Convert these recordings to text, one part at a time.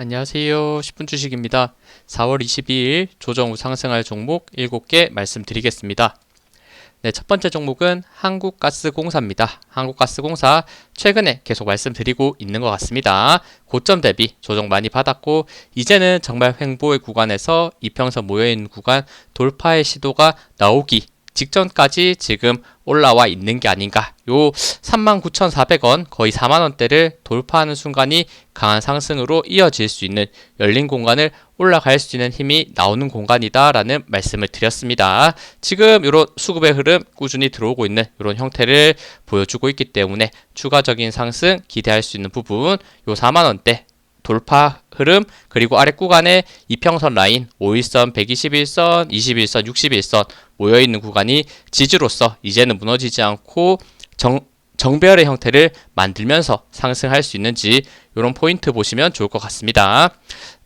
안녕하세요. 10분 주식입니다. 4월 22일 조정 후 상승할 종목 7개 말씀드리겠습니다. 네, 첫 번째 종목은 한국가스공사입니다. 한국가스공사 최근에 계속 말씀드리고 있는 것 같습니다. 고점 대비 조정 많이 받았고 이제는 정말 횡보의 구간에서 이평선 모여있는 구간 돌파의 시도가 나오기 직전까지 지금 올라와 있는 게 아닌가. 요 39,400원 거의 4만 원대를 돌파하는 순간이 강한 상승으로 이어질 수 있는 열린 공간을 올라갈 수 있는 힘이 나오는 공간이다라는 말씀을 드렸습니다. 지금 이런 수급의 흐름 꾸준히 들어오고 있는 이런 형태를 보여주고 있기 때문에 추가적인 상승 기대할 수 있는 부분 요 4만 원대 돌파 흐름 그리고 아래 구간에 이평선 라인 5일선, 121선, 21선, 61선 모여 있는 구간이 지지로서 이제는 무너지지 않고 정 정배열의 형태를 만들면서 상승할 수 있는지 이런 포인트 보시면 좋을 것 같습니다.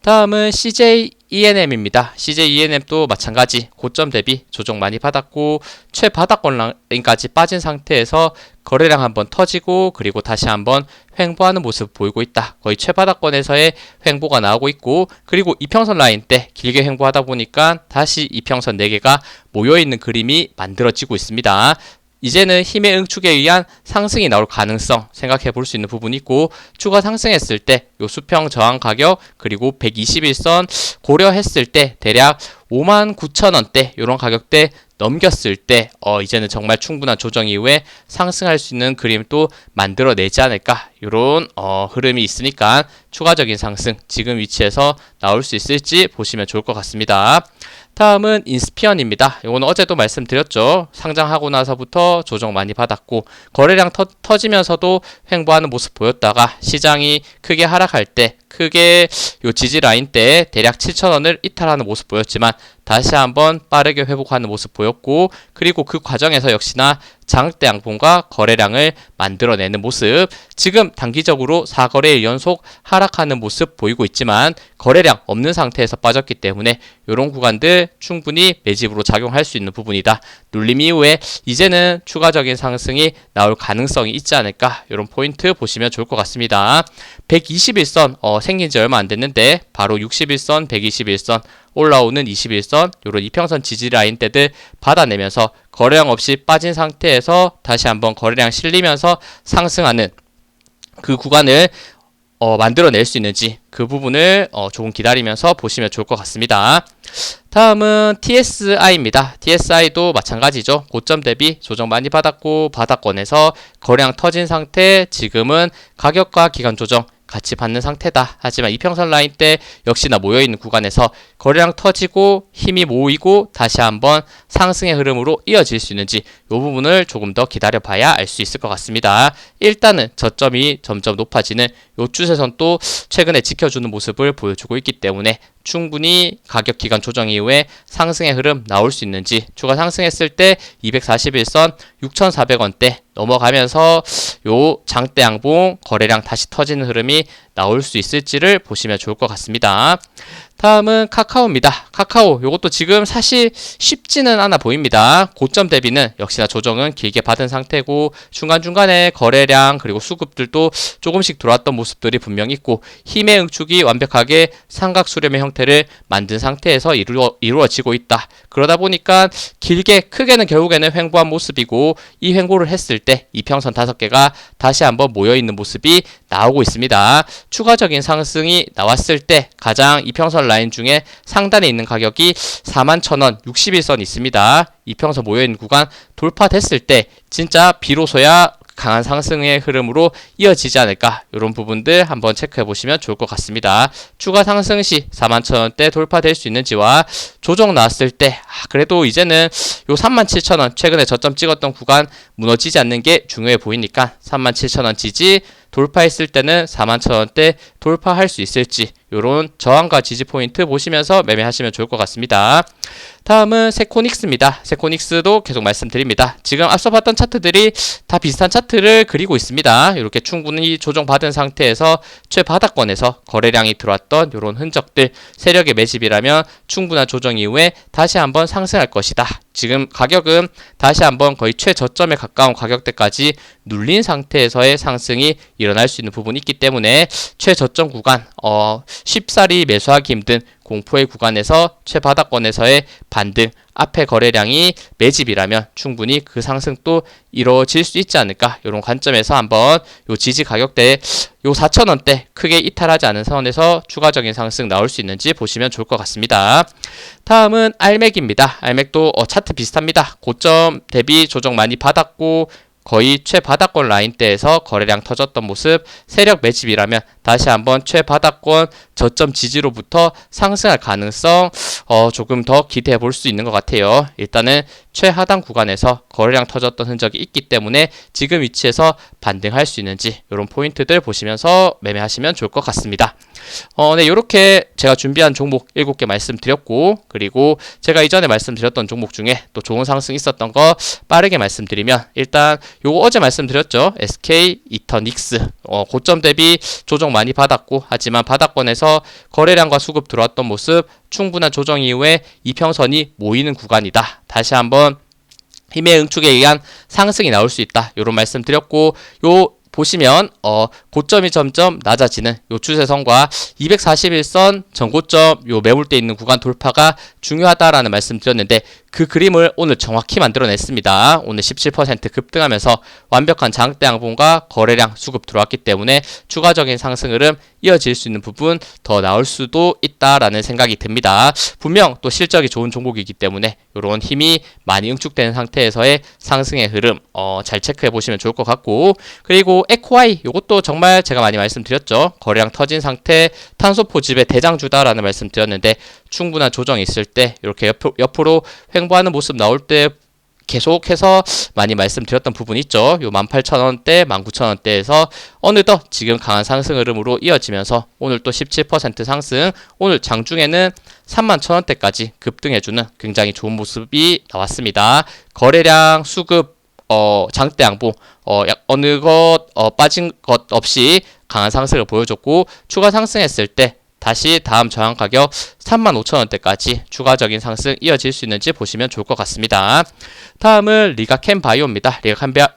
다음은 CJ ENM입니다. CJ ENM도 마찬가지 고점 대비 조정 많이 받았고 최바닥권 라인까지 빠진 상태에서 거래량 한번 터지고 그리고 다시 한번 횡보하는 모습 보이고 있다. 거의 최바닥권에서의 횡보가 나오고 있고 그리고 이평선 라인 때 길게 횡보하다 보니까 다시 이평선 4개가 모여 있는 그림이 만들어지고 있습니다. 이제는 힘의 응축에 의한 상승이 나올 가능성 생각해 볼 수 있는 부분이 있고 추가 상승했을 때 요 수평 저항 가격 그리고 121선 고려했을 때 대략 5만 9천 원대 이런 가격대 넘겼을 때 어, 이제는 정말 충분한 조정 이후에 상승할 수 있는 그림 또 만들어내지 않을까 이런 어, 흐름이 있으니까 추가적인 상승 지금 위치에서 나올 수 있을지 보시면 좋을 것 같습니다. 다음은 인스피언입니다. 이거는 어제도 말씀드렸죠. 상장하고 나서부터 조정 많이 받았고 거래량 터, 지면서도 횡보하는 모습 보였다가 시장이 크게 하락할 때 크게 요 지지 라인 때 대략 7천원을 이탈하는 모습 보였지만 다시 한번 빠르게 회복하는 모습 보였고 그리고 그 과정에서 역시나 장대 양봉과 거래량을 만들어내는 모습 지금 단기적으로 4거래일 연속 하락하는 모습 보이고 있지만 거래량 없는 상태에서 빠졌기 때문에 이런 구간들 충분히 매집으로 작용할 수 있는 부분이다. 눌림 이후에 이제는 추가적인 상승이 나올 가능성이 있지 않을까 이런 포인트 보시면 좋을 것 같습니다. 121선 어, 생긴 지 얼마 안 됐는데 바로 61선, 121선 올라오는 21선 요런 이평선 지지 라인 때들 받아내면서 거래량 없이 빠진 상태에서 다시 한번 거래량 실리면서 상승하는 그 구간을 어, 만들어낼 수 있는지 그 부분을 어, 조금 기다리면서 보시면 좋을 것 같습니다. 다음은 TSI입니다. TSI도 마찬가지죠. 고점 대비 조정 많이 받았고 바닥권에서 거래량 터진 상태 지금은 가격과 기간 조정 같이 받는 상태다. 하지만 이평선 라인 때 역시나 모여있는 구간에서 거래량 터지고 힘이 모이고 다시 한번 상승의 흐름으로 이어질 수 있는지 이 부분을 조금 더 기다려 봐야 알 수 있을 것 같습니다. 일단은 저점이 점점 높아지는 요 추세선 또 최근에 지켜주는 모습을 보여주고 있기 때문에 충분히 가격 기간 조정 이후에 상승의 흐름 나올 수 있는지 추가 상승했을 때 241선 6,400원대 넘어가면서 요 장대 양봉 거래량 다시 터지는 흐름이 나올 수 있을지를 보시면 좋을 것 같습니다. 다음은 카카오입니다. 카카오 이것도 지금 사실 쉽지는 않아 보입니다. 고점 대비는 역시나 조정은 길게 받은 상태고 중간중간에 거래량 그리고 수급들도 조금씩 들어왔던 모습들이 분명히 있고 힘의 응축이 완벽하게 삼각 수렴의 형태를 만든 상태에서 이루어, 이루어지고 있다. 그러다 보니까 길게 크게는 결국에는 횡보한 모습이고 이 횡보를 했을 때 이평선 다섯 개가 다시 한번 모여 있는 모습이 나오고 있습니다. 추가적인 상승이 나왔을 때 가장 이평선 라인 중에 상단에 있는 가격이 41,000원 61선 있습니다. 이평선 모여있는 구간 돌파됐을 때 진짜 비로소야 강한 상승의 흐름으로 이어지지 않을까 이런 부분들 한번 체크해 보시면 좋을 것 같습니다. 추가 상승 시 41,000원대 돌파될 수 있는지와 조정 나왔을 때 아, 그래도 이제는 요 37,000원 최근에 저점 찍었던 구간 무너지지 않는 게 중요해 보이니까 37,000원 지지 돌파했을 때는 41,000원대 돌파할 수 있을지 이런 저항과 지지 포인트 보시면서 매매하시면 좋을 것 같습니다. 다음은 세코닉스입니다. 세코닉스도 계속 말씀드립니다. 지금 앞서 봤던 차트들이 다 비슷한 차트를 그리고 있습니다. 이렇게 충분히 조정받은 상태에서 최바닥권에서 거래량이 들어왔던 이런 흔적들 세력의 매집이라면 충분한 조정 이후에 다시 한번 상승할 것이다. 지금 가격은 다시 한번 거의 최저점에 가까운 가격대까지 눌린 상태에서의 상승이 일어날 수 있는 부분이 있기 때문에 최저점 구간 어 쉽사리 매수하기 힘든 공포의 구간에서 최바닥권에서의 반등 앞에 거래량이 매집이라면 충분히 그 상승도 이루어질 수 있지 않을까 이런 관점에서 한번 요 지지 가격대 요 4,000원대 크게 이탈하지 않은 선에서 추가적인 상승 나올 수 있는지 보시면 좋을 것 같습니다. 다음은 알맥입니다. 알맥도 어, 차트 비슷합니다. 고점 대비 조정 많이 받았고 거의 최바닥권 라인대에서 거래량 터졌던 모습 세력 매집이라면 다시 한번 최바닥권 저점 지지로부터 상승할 가능성 어, 조금 더 기대해 볼 수 있는 것 같아요. 일단은 최하단 구간에서 거래량 터졌던 흔적이 있기 때문에 지금 위치에서 반등할 수 있는지 이런 포인트들 보시면서 매매하시면 좋을 것 같습니다. 어, 네, 이렇게 제가 준비한 종목 7개 말씀드렸고, 그리고 제가 이전에 말씀드렸던 종목 중에 또 좋은 상승 있었던 거 빠르게 말씀드리면, 일단 요거 어제 말씀드렸죠. SK 이터닉스. 어, 고점 대비 조정 많이 받았고, 하지만 바닥권에서 거래량과 수급 들어왔던 모습, 충분한 조정 이후에 이평선이 모이는 구간이다. 다시 한번 힘의 응축에 의한 상승이 나올 수 있다. 이런 말씀 드렸고, 요 보시면 어 고점이 점점 낮아지는 요 추세선과 241선 전고점 요 매물대 있는 구간 돌파가 중요하다라는 말씀 드렸는데 그 그림을 오늘 정확히 만들어냈습니다. 오늘 17% 급등하면서 완벽한 장대 양봉과 거래량 수급 들어왔기 때문에 추가적인 상승 흐름 이어질 수 있는 부분 더 나올 수도 있다라는 생각이 듭니다. 분명 또 실적이 좋은 종목이기 때문에 이런 힘이 많이 응축되는 상태에서의 상승의 흐름 어, 잘 체크해 보시면 좋을 것 같고 그리고 에코아이 이것도 정말 제가 많이 말씀드렸죠. 거래량 터진 상태 탄소 포집의 대장주다라는 말씀 드렸는데 충분한 조정이 있을 때 이렇게 옆, 옆으로 횡보하는 모습 나올 때 계속해서 많이 말씀드렸던 부분이 있죠. 요 18,000원대, 19,000원대에서 어느덧 지금 강한 상승 흐름으로 이어지면서 오늘 또 17% 상승, 오늘 장중에는 31,000원대까지 급등해주는 굉장히 좋은 모습이 나왔습니다. 거래량, 수급, 어, 장대 양봉, 어, 약 어느 것, 어, 빠진 것 없이 강한 상승을 보여줬고, 추가 상승했을 때 다시 다음 저항 가격 35,000원대까지 추가적인 상승 이어질 수 있는지 보시면 좋을 것 같습니다. 다음은 리가캠 바이오입니다.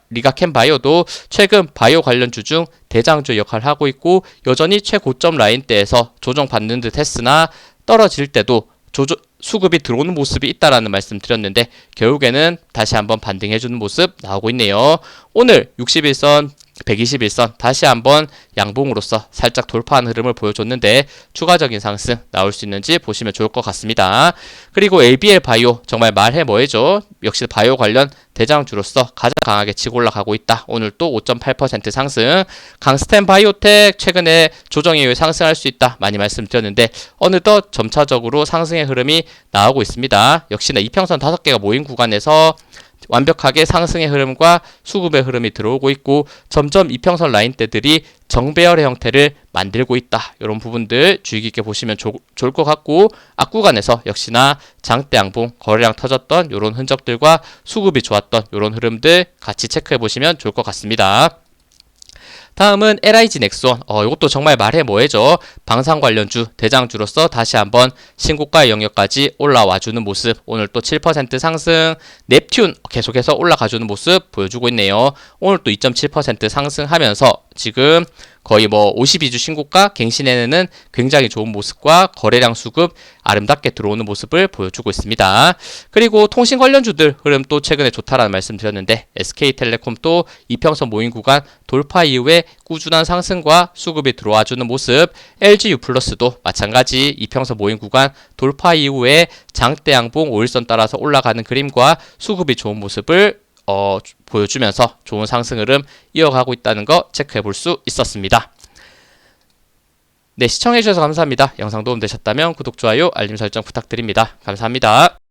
리가캠, 바이오도 최근 바이오 관련주 중 대장주 역할을 하고 있고 여전히 최고점 라인대에서 조정받는 듯 했으나 떨어질 때도 조조, 수급이 들어오는 모습이 있다라는 말씀 드렸는데 결국에는 다시 한번 반등해주는 모습 나오고 있네요. 오늘 61선 121선 다시 한번 양봉으로서 살짝 돌파한 흐름을 보여줬는데 추가적인 상승 나올 수 있는지 보시면 좋을 것 같습니다. 그리고 ABL 바이오 정말 말해 뭐해죠. 역시 바이오 관련 대장주로서 가장 강하게 치고 올라가고 있다. 오늘 또 5.8% 상승. 강스텐 바이오텍 최근에 조정 이후에 상승할 수 있다. 많이 말씀드렸는데 어느덧 점차적으로 상승의 흐름이 나오고 있습니다. 역시나 이평선 5개가 모인 구간에서 완벽하게 상승의 흐름과 수급의 흐름이 들어오고 있고 점점 이평선 라인대들이 정배열의 형태를 만들고 있다. 이런 부분들 주의 깊게 보시면 조, 좋을 것 같고 앞구간에서 역시나 장대 양봉 거래량 터졌던 이런 흔적들과 수급이 좋았던 이런 흐름들 같이 체크해 보시면 좋을 것 같습니다. 다음은 LIG 넥슨. 어, 이것도 정말 말해 뭐해죠. 방산 관련주 대장주로서 다시 한번 신고가의 영역까지 올라와주는 모습. 오늘 또 7% 상승. 넵튠 계속해서 올라가주는 모습 보여주고 있네요. 오늘 또 2.7% 상승하면서 지금 거의 뭐 52주 신고가 갱신에는 굉장히 좋은 모습과 거래량 수급 아름답게 들어오는 모습을 보여주고 있습니다. 그리고 통신 관련주들 흐름 또 최근에 좋다라는 말씀 드렸는데 SK텔레콤 또 이평선 모임 구간 돌파 이후에 꾸준한 상승과 수급이 들어와 주는 모습 LG U+도 마찬가지 이평선 모임 구간 돌파 이후에 장대 양봉 5일선 따라서 올라가는 그림과 수급이 좋은 모습을 어, 보여주면서 좋은 상승 흐름 이어가고 있다는 거 체크해 볼 수 있었습니다. 네, 시청해주셔서 감사합니다. 영상 도움되셨다면 구독, 좋아요, 알림 설정 부탁드립니다. 감사합니다.